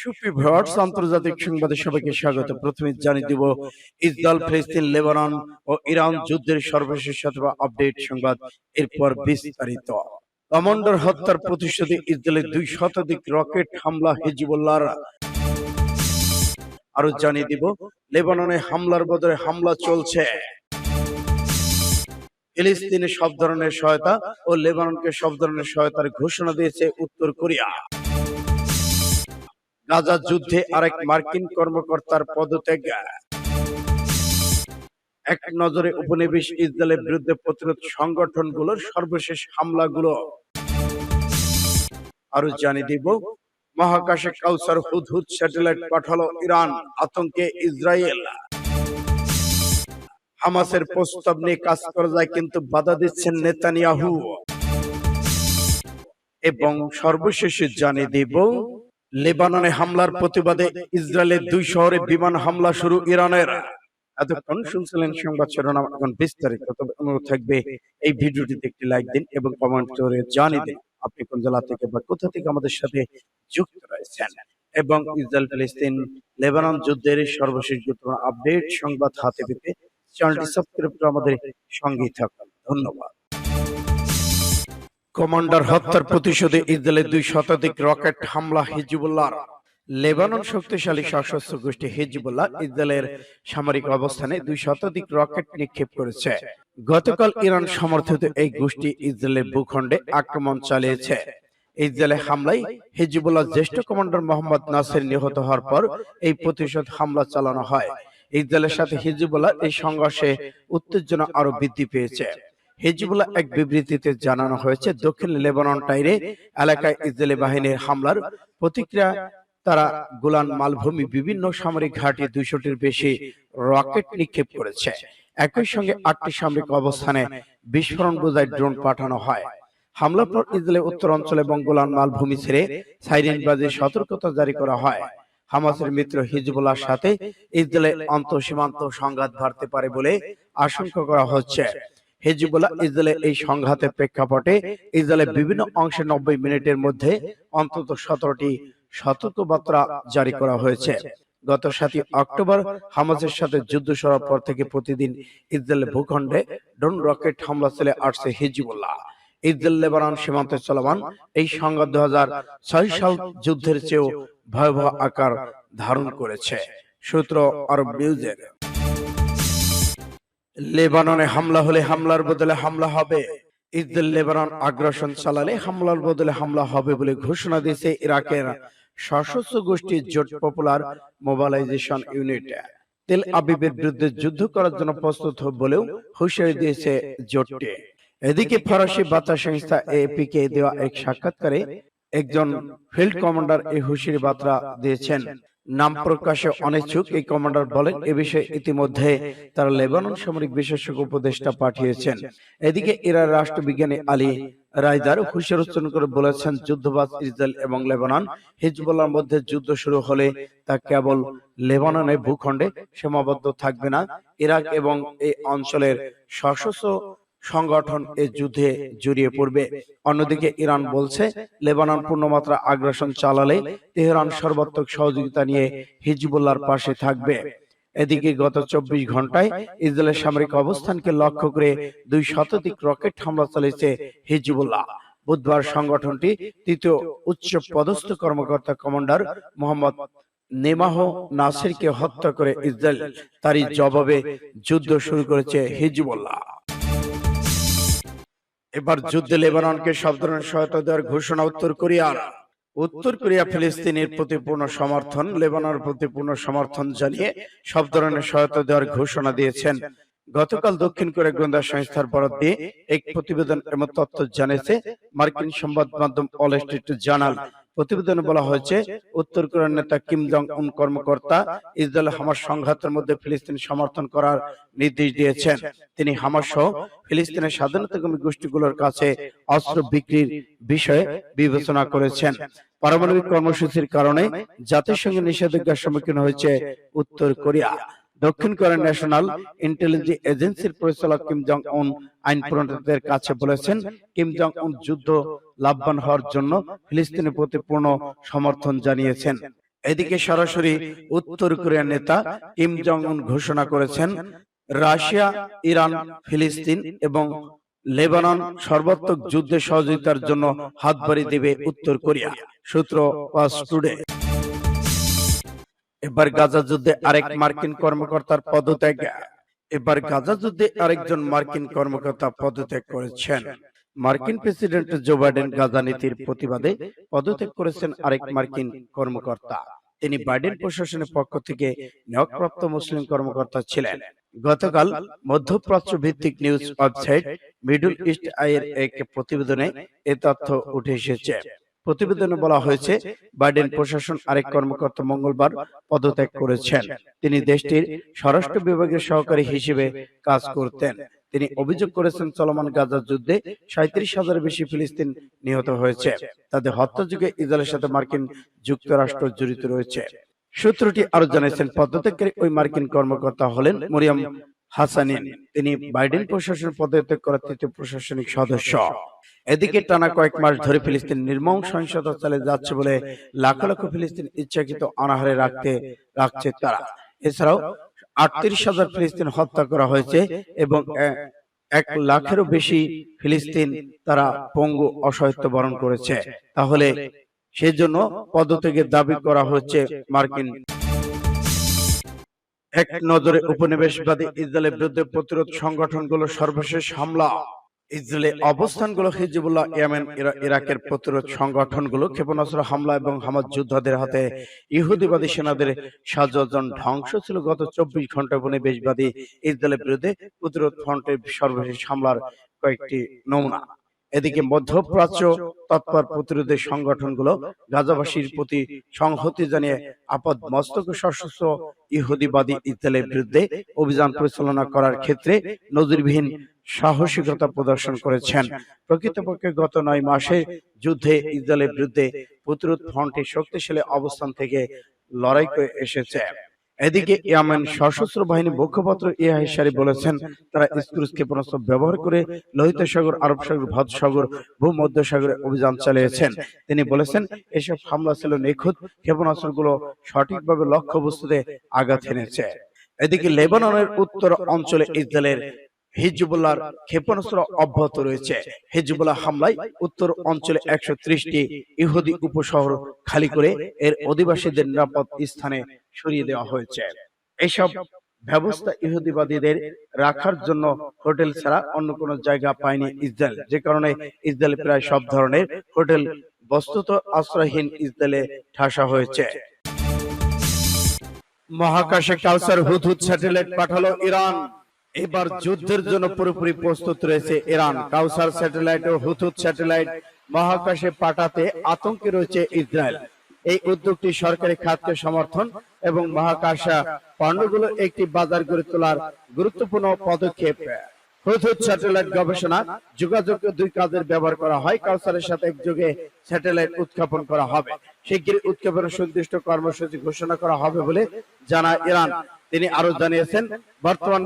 সুপ্রিভিউয়ার্স আন্তর্জাতিক সংবাদে সবাইকে স্বাগত। প্রথমে জানিয়ে দিব ইসরায়েল ফিলিস্তিন লেবানন ও ইরান যুদ্ধের সর্বশেষ অথবা আপডেট সংবাদ এরপর বিস্তারিত। কমান্ডার হত্যার প্রতিশোধে ইসরায়েলের দুই শতাধিক রকেট হামলা হিজবুল্লাহর। আরও জানিয়ে দিব লেবাননে হামলার বদলে হামলা চলছে। ফিলিস্তিনে সব ধরনের সহায়তা ও লেবাননকে সব ধরনের সহায়তার ঘোষণা দিয়েছে উত্তর কোরিয়া। গাজা যুদ্ধে আরেক মার্কিন কর্মকর্তার পদত্যাগ। এক নজরে উপনিবেশ ইসরায়েলের বিরুদ্ধে প্রতিরোধ সংগঠনগুলোর সর্বশেষ হামলাগুলো। আরও জানিয়ে দিব মহাকাশে কাউসার হুদহুদ স্যাটেলাইট পাঠালো ইরান আতঙ্কে ইসরায়েল। হামাসের প্রস্তাব নিয়ে কাজ করা যায় কিন্তু বাধা দিচ্ছেন নেতানিয়াহু। এবং সর্বশেষে জানিয়ে দিব লেবাননে হামলার প্রতিবাদে ইসরায়েলের দুই শহরে বিমান হামলা শুরু ইরানের। এতক্ষণ শুনছিলেন সংবাদ শিরোনাম এখন বিস্তারিত, তবে অনুরোধ থাকবে এই ভিডিওটিতে একটি লাইক দিন এবং কমেন্ট করে জানিয়ে দিন আপনি কোন জেলা থেকে বা কোথা থেকে আমাদের সাথে যুক্ত রয়েছেন। এবং ইসরায়েল ফিলিস্তিন লেবানন যুদ্ধের সর্বশেষ গুরুত্বপূর্ণ আপডেট সংবাদ হাতে পেতে চ্যানেলটি সাবস্ক্রাইব করে আমাদের সঙ্গেই থাকুন। ধন্যবাদ। কমান্ডার হত্যার প্রতিশোধে ইসরায়েলের দুই শতাধিক রকেট হামলা হিজবুল্লাহ লেবানন শক্তিশালী সশস্ত্র গোষ্ঠী হিজবুল্লাহ ইসরায়েলের সামরিক অবস্থানে দুই শতাধিক রকেট নিক্ষেপ করেছে। গতকাল ইরান সমর্থিত এই গোষ্ঠী ইসরায়েলের ভূখণ্ডে আক্রমণ চালিয়েছে। ইসরায়েলের হামলায় হিজবুল্লাহ জ্যেষ্ঠ কমান্ডার মোহাম্মদ নাসির নিহত হওয়ার পর এই প্রতিশোধ হামলা চালানো হয়। ইসরায়েলের সাথে হিজবুল্লাহ এই সংঘর্ষে উত্তেজনা আরও বৃদ্ধি পেয়েছে। হিজবুল্লাহ এক বিবৃতিতে জানানো হয়েছে দক্ষিণ লেবানন টাইরে এলাকায় ইসরায়েলি বাহিনীর হামলার প্রতিক্রিয়া তারা গোলান মালভূমি বিভিন্ন সামরিক ঘাঁটি দুইশোটির বেশি রকেট নিক্ষেপ করেছে। একই সঙ্গে আটটি সামরিক অবস্থানে বিস্ফোরণ বোঝায় ড্রোন পাঠানো হয়। হামলার পর ইসরায়েলের উত্তর অঞ্চলে এবং গোলান মালভূমি ছেড়ে সাইরেন বাজে সতর্কতা জারি করা হয়। হামাসের মিত্র হিজবুল্লাহর সাথে ইসরায়েলের আন্তঃসীমান্ত সংঘাত বাড়তে পারে বলে আশঙ্কা করা হচ্ছে হেজিবুল্লাহ ইসরায়েলের এই সংঘাতের প্রেক্ষাপটে ইসরায়েলের বিভিন্ন অংশে নব্বই মিনিটের মধ্যে অন্তত সতেরোটি সতর্কবার্তা জারি করা হয়েছে। গত সাতই অক্টোবর হামাসের সাথে যুদ্ধ শুরুর পর থেকে প্রতিদিন ইসরায়েলের ভূখণ্ডে ড্রোন রকেট হামলা চলে আসছে হিজবুল্লাহ। ইসরায়েল লেবানন সীমান্তে চলমান এই সংঘাত দু ছয় সাল যুদ্ধের চেয়েও ভয়াবহ আকার ধারণ করেছে। সূত্র আরব নিউজের। লেবাননে হামলা হলে হামলার বদলে হামলা হবে। ইসরায়েল লেবানন আগ্রাসন চালালে হামলার বদলে হামলা হবে বলে ঘোষণা দিয়েছে ইরাকের সশস্ত্র গোষ্ঠী জোট পপুলার মোবালাইজেশন ইউনিট। তেল আবিবের বিরুদ্ধে যুদ্ধ করার জন্য প্রস্তুত বলেও হুঁশিয়ারি দিয়েছে জোটটি। এদিকে ফরাসি বার্তা সংস্থা এপি কে দেওয়া এক সাক্ষাৎকারে একজন ফিল্ড কমান্ডার এই হুঁশিয়ারি বার্তা দিয়েছেন। নাম প্রকাশে অনিচ্ছুক, এই কমান্ডার বলেন, এ বিষয়ে ইতিমধ্যে তারা লেবানন সামরিক বিশেষজ্ঞ উপদেষ্টা পাঠিয়েছেন। এদিকে ইরার রাষ্ট্রবিজ্ঞানী আলী রাইদার হুশিয়ার উচ্চারণ করে বলেছেন, যুদ্ধবাজ ইসরায়েল এবং লেবানন হিজবুল্লাহর মধ্যে যুদ্ধ শুরু হলে তা কেবল লেবাননের ভূখণ্ডে সীমাবদ্ধ থাকবে না। ইরাক এবং এই অঞ্চলের সশস্ত্র সংগঠন এই যুদ্ধে জড়িয়ে পড়বে। অন্যদিকে ইরান বলছে, লেবানন পূর্ণমাত্রা আগ্রাসন চালালে তেহরান সর্বাত্মক সহযোগিতা নিয়ে হিজবুল্লাহর পাশে থাকবে। এদিকে গত চব্বিশ ঘন্টায় ইসরায়েলের সামরিক অবস্থানকে লক্ষ্য করে দুই শতাধিক রকেট হামলা চালিয়েছে হিজবুল্লাহ। বুধবার সংগঠনটি তৃতীয় উচ্চ পদস্থ কর্মকর্তা কমান্ডার মোহাম্মদ নেমাহ নাসিরকে হত্যা করে ইসরায়েল। তারই জবাবে যুদ্ধ শুরু করেছে হিজবুল্লাহ। এবার যুদ্ধে লেবাননকে সব ধরনের সহায়তা দেওয়ার ঘোষণা উত্তর কোরিয়ার। উত্তর কোরিয়া ফিলিস্তিনের প্রতি পূর্ণ সমর্থন লেবাননের প্রতি পূর্ণ সমর্থন জানিয়ে সব ধরনের সহায়তা দেওয়ার ঘোষণা দিয়েছেন। গতকাল দক্ষিণ কোরিয়া গোয়েন্দা সংস্থার বরাদ দিয়ে এক প্রতিবেদন এমন তথ্য জানিয়েছে মার্কিন সংবাদ মাধ্যম অল স্ট্রিট জার্নাল প্রতিবেদনে বলা হয়েছে, উত্তর কোরিয়ার নেতা কিম জং উন কর্মকর্তা ইসরায়েল হামাস সংঘাতের মধ্যে ফিলিস্তিন সমর্থন করার নির্দেশ দিয়েছেন। তিনি হামাস সহ ফিলিস্তিনের স্বাধীনতাকামী গোষ্ঠীগুলোর কাছে অস্ত্র বিক্রির বিষয়ে বিবেচনা করেছেন। পারমাণবিক কর্মসূচির কারণে জাতিসংঘ নিষেধাজ্ঞার সম্মুখীন হয়েছে উত্তর কোরিয়া। দক্ষিণ কোরিয়ার ন্যাশনাল ইন্টেলিজেন্স এজেন্সির পরিচালক কিম জং উন আইন প্রণেতাদের কাছে বলেছেন কিম জং উন যুদ্ধ লাভবান হওয়ার জন্য ফিলিস্তিনের প্রতি পূর্ণ সমর্থন জানিয়েছেন। এদিকে সরাসরি উত্তর কোরিয়ার নেতা কিম জং উন ঘোষণা করেছেন রাশিয়া ইরান ফিলিস্তিন এবং লেবানন সর্বাত্মক যুদ্ধে সহযোগিতার জন্য হাত বাড়িয়ে দেবে উত্তর কোরিয়া। সূত্র পাস টুডে। এবার গাজা যুদ্ধে আরেক মার্কিন কর্মকর্তার পদত্যাগ। এবার গাজা যুদ্ধে আরেকজন মার্কিন কর্মকর্তা পদত্যাগ করেছেন। মার্কিন প্রেসিডেন্ট জো বাইডেন গাজা নীতির প্রতিবাদে পদত্যাগ করেছেন আরেক মার্কিন কর্মকর্তা। তিনি বাইডেন প্রশাসনের পক্ষ থেকে নিয়োগপ্রাপ্ত মুসলিম কর্মকর্তা ছিলেন। গতকাল মধ্যপ্রাচ্য ভিত্তিক নিউজ ওয়েবসাইট মিডল ইস্ট আইয়ের এক প্রতিবেদনে এ তথ্য উঠে এসেছে। প্রতিবেদনে বলা হয়েছে বাইডেন প্রশাসন আরেক কর্মকর্তা মঙ্গলবার পদত্যাগ করেছেন। তিনি দেশটির স্বরাষ্ট্র বিভাগের সহকারী হিসেবে কাজ করতেন। তিনি অভিযোগ করেছেন চলমান গাজা যুদ্ধে সাঁত্রিশ হাজার বেশি ফিলিস্তিন নিহত হয়েছে। তাদের হত্যাযুগে ইসরায়েলের সাথে মার্কিন যুক্তরাষ্ট্র জড়িত রয়েছে। সূত্রটি আরও জানিয়েছেন পদত্যাগকারী ওই মার্কিন কর্মকর্তা হলেন মরিয়াম হাসানিন তিনি বাইডেন প্রশাসন পদত্যাগ করা তৃতীয় প্রশাসনিক সদস্য। এদিকে টানা কয়েক মাস ধরে ফিলিস্তিন নির্মম সহিংসতা চালিয়ে যাচ্ছে বলে লাখ লক্ষ ফিলিস্তিন ইচ্ছাকৃত অনাহারে রাখতে রাখছে তারা। এছাড়াও আটত্রিশ হাজার ফিলিস্তিন হত্যা করা হয়েছে এবং এক লাখেরও বেশি ফিলিস্তিন তারা পঙ্গু অসহায়ত্ব বরণ করেছে। তাহলে সেজন্য পদত্যাগের দাবি করা হচ্ছে মার্কিন এক নজরে উপনিবেশবাদী ইসরায়েলের বিরুদ্ধে প্রতিরোধ সংগঠনগুলো সর্বশেষ হামলা। ইসরায়েলে অবস্থানগুলো হিজবুল্লাহ ইয়েমেন ইরা- ইরাকের প্রতিরোধ সংগঠনগুলো ক্ষেপণাস্ত্র হামলা এবং হামাজ যোদ্ধাদের হাতে ইহুদিবাদী সেনাদের সাতজন ধ্বংস ছিল গত চব্বিশ ঘণ্টা উপনিবেশবাদী ইসরায়েলের বিরুদ্ধে প্রতিরোধ ফ্রন্টের সর্বশেষ হামলার কয়েকটি নমুনা। এদিকে মধ্যপ্রাচ্য তৎপর প্রতিরোধের সংগঠনগুলো গাজাবাসীর প্রতি সংহতি জানিয়ে আপাদ মস্তক সশস্ত্র ইহুদিবাদী ইসরায়েলের বিরুদ্ধে অভিযান পরিচালনা করার ক্ষেত্রে নজিরবিহীন সাহসিকতা প্রদর্শন করেছেন। প্রকৃতপক্ষে গত নয় মাসে যুদ্ধে ইসরায়েলের বিরুদ্ধে প্রতিরোধ ফ্রন্টে শক্তিশালী অবস্থান থেকে লড়াই করে এসেছে। এদিকে ইয়ামেন সশস্ত্র বাহিনী মুখপাত্র ইয়াহিসারি বলেছেন তারা স্ক্রুজ ক্ষেপণাস্ত্র ব্যবহার করে লোহিত সাগর আরব সাগর ভাত সাগর ভূমধ্য সাগরে অভিযান চালিয়েছেন। তিনি বলেছেন এসব হামলা ছিল নিখুঁত ক্ষেপণাস্ত্রগুলো সঠিকভাবে লক্ষ্যবস্তুতে আঘাত এনেছে। এদিকে লেবাননের উত্তর অঞ্চলে ইসরায়েলের হিজবুল্লাহর ক্ষেপণাস্ত্র অব্যাহত রয়েছে। হিজবুল্লাহ হামলায় উত্তর অঞ্চলে একশো ত্রিশটি ইহুদি উপশহর খালি করে এর অধিবাসীদের নিরাপদ স্থানে সরিয়ে দেওয়া হয়েছে। এসব ব্যবস্থা ইহুদিবাদীদের রাখার জন্য হোটেল ছাড়া অন্য কোনো জায়গা পায়নি ইসরায়েল। যে কারণে ইসরায়েল প্রায় সব ধরনের হোটেল বস্তুত আশ্রয়হীন ইসরায়েলে ঠাসা হয়েছে। মহাকাশে কালচার হুদহুদ স্যাটেলাইট পাঠালো ইরান। এবার যুদ্ধের জন্য পুরোপুরি প্রস্তুত রয়েছে ইরান। কাউসার স্যাটেলাইট ও হুথুত স্যাটেলাইট মহাকাশে পাঠাতে আতঙ্কে রয়েছে ইসরায়েল। এই উদ্যোগটি সরকারি খাতকে সমর্থন এবং মহাকাশা পণ্যগুলো একটি বাজার গড়ে তোলার গুরুত্বপূর্ণ পদক্ষেপ। হুথুত স্যাটেলাইট গবেষণা যোগাযোগ দুই কাজের ব্যবহার করা হয়। কাউসারের সাথে একযোগে স্যাটেলাইট উৎক্ষেপণ করা হবে। শিগগিরই উৎক্ষেপণের সুনির্দিষ্ট কর্মসূচি ঘোষণা করা হবে বলে জানায় ইরান। তিনি আরও জানিয়েছেন বর্তমান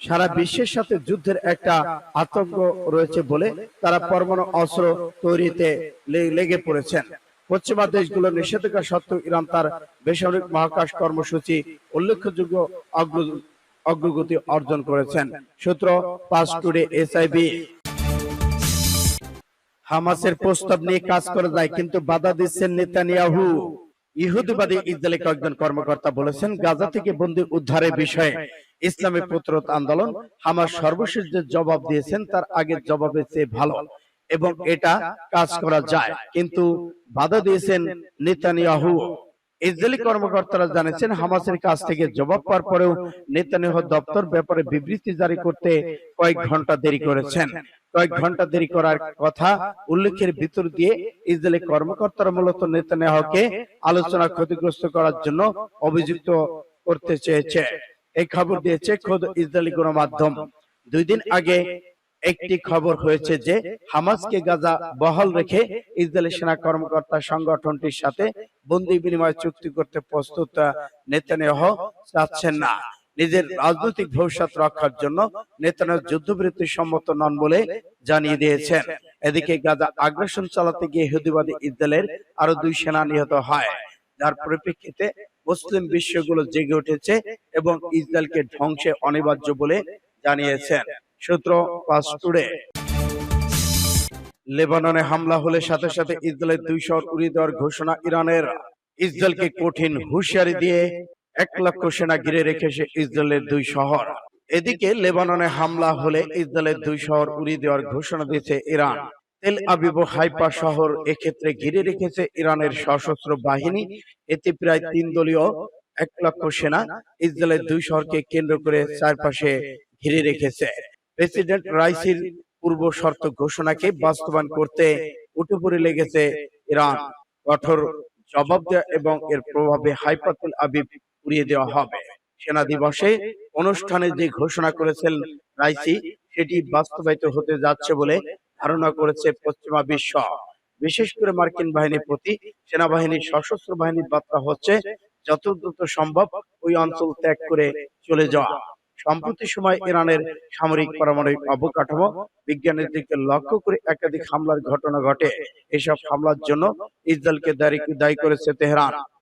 সারা বিশ্বের সাথে যুদ্ধের একটা আতঙ্ক রয়েছে বলে তারা পরমাণু অস্ত্র তৈরিতে লেগে পড়েছেন। পশ্চিমা দেশগুলোর নিষেধাজ্ঞা সত্ত্বেও ইরান তার বেসামরিক মহাকাশ কর্মসূচি উল্লেখযোগ্য অগ্রগতি অর্জন করেছেন। সূত্র পাস টুডে এসআইবি হামাসের প্রস্তাব নিয়ে কাজ করা যায় কিন্তু বাধা দিচ্ছেন নেতানিয়াহু। ইহুদিবাদী ইসরায়েলি কয়েকজন কর্মকর্তা বলেছেন গাজা থেকে বন্দী উদ্ধারের বিষয়ে। ইসলামী প্রতিরোধ আন্দোলন হামাস সর্বশেষ যে জবাব দিয়েছেন তার আগের জবাবের চেয়ে ভালো। এবং এটা কাজ করা যায়। কিন্তু বাধা দিয়েছেন নেতানিয়াহু। ইসরায়েলি কর্মকর্তারা জানিয়েছেন হামাসের কাছ থেকে জবাব পাওয়ার পরেও নেতানিয়াহু দপ্তর ব্যাপারে বিবৃতি জারি করতে কয়েক ঘণ্টা দেরি করেছেন। কয়েক ঘণ্টা দেরি করার কথা উল্লেখের ভিতর দিয়ে ইসরায়েলি কর্মকর্তারা মূলত নেতানিয়াহুকে আলোচনা ক্ষতিগ্রস্ত করার জন্য অভিযুক্ত করতে চেয়েছে এই খবর দিয়েছে খোদ ইসরায়েলি গণমাধ্যম। দুই দিন আগে একটি খবর হয়েছে যে হামাসকে গাজা বহাল রেখে ইসরায়েলি সেনা কর্মকর্তা সংগঠনটির সাথে বন্দি বিনিময় চুক্তি করতে প্রস্তুত নেতানিয়াহু চাচ্ছেন না। নিজের রাজনৈতিক ভবিষ্যৎ রক্ষার জন্য নেতানিয়াহু যুদ্ধবিরতি সম্মত নন বলে জানিয়ে দিয়েছেন। এদিকে গাজা আগ্রাসন চালাতে গিয়ে ইহুদিবাদী ইসরায়েলের আরও দুই সেনা নিহত হয়। যার পরিপ্রেক্ষিতে মুসলিম বিশ্বগুলো জেগে উঠেছে এবং ইসরায়েলকে ধ্বংসে অনিবার্য বলে জানিয়েছেন। সূত্র পাস লেবাননে হামলা হলে সাথে সাথে ইসরায়েলের দুই শহর উড়িয়ে দেওয়ার ঘোষণা ইরানের। ইসরায়েলকে কঠিন হুঁশিয়ারি দিয়ে এক লক্ষ সেনা ঘিরে রেখেছে ইসরায়েলের দুই শহর। এদিকে লেবাননে হামলা হলে ইসরায়েলের দুই শহর উড়িয়ে দেওয়ার ঘোষণা দিয়েছে ইরান। তেল আবিব ও হাইপা শহর এক্ষেত্রে ঘিরে রেখেছে ইরানের সশস্ত্র বাহিনী। এতে প্রায় তিন দলীয় এক লক্ষ সেনা ইসরায়েলের দুই শহরকে কেন্দ্র করে চারপাশে ঘিরে রেখেছে। প্রেসিডেন্ট রাইসির পূর্ব শর্ত ঘোষণাকে বাস্তবায়ন করতে উঠে পড়ে লেগেছে ইরান। কঠোর জবাব দেওয়া এবং এর প্রভাবে হাইপাতুল আবিব উড়িয়ে দেওয়া হবে। সেনা দিবসে অনুষ্ঠানে যে ঘোষণা করেছেন রাইসি সেটি বাস্তবায়িত হতে যাচ্ছে বলে ধারণা করেছে পশ্চিমা বিশ্ব। বিশেষ করে মার্কিন বাহিনীর প্রতি সেনাবাহিনীর সশস্ত্র বাহিনীর বার্তা হচ্ছে যত দ্রুত সম্ভব ওই অঞ্চল ত্যাগ করে চলে যাওয়া। সম্প্রতি সময় ইরানের সামরিক পারমাণবিক অবকাঠামো বিজ্ঞানের দিকে লক্ষ্য করে একাধিক হামলার ঘটনা ঘটে। এসব হামলার জন্য ইসরায়েলকে দায়ী দায়ী করেছে তেহরান।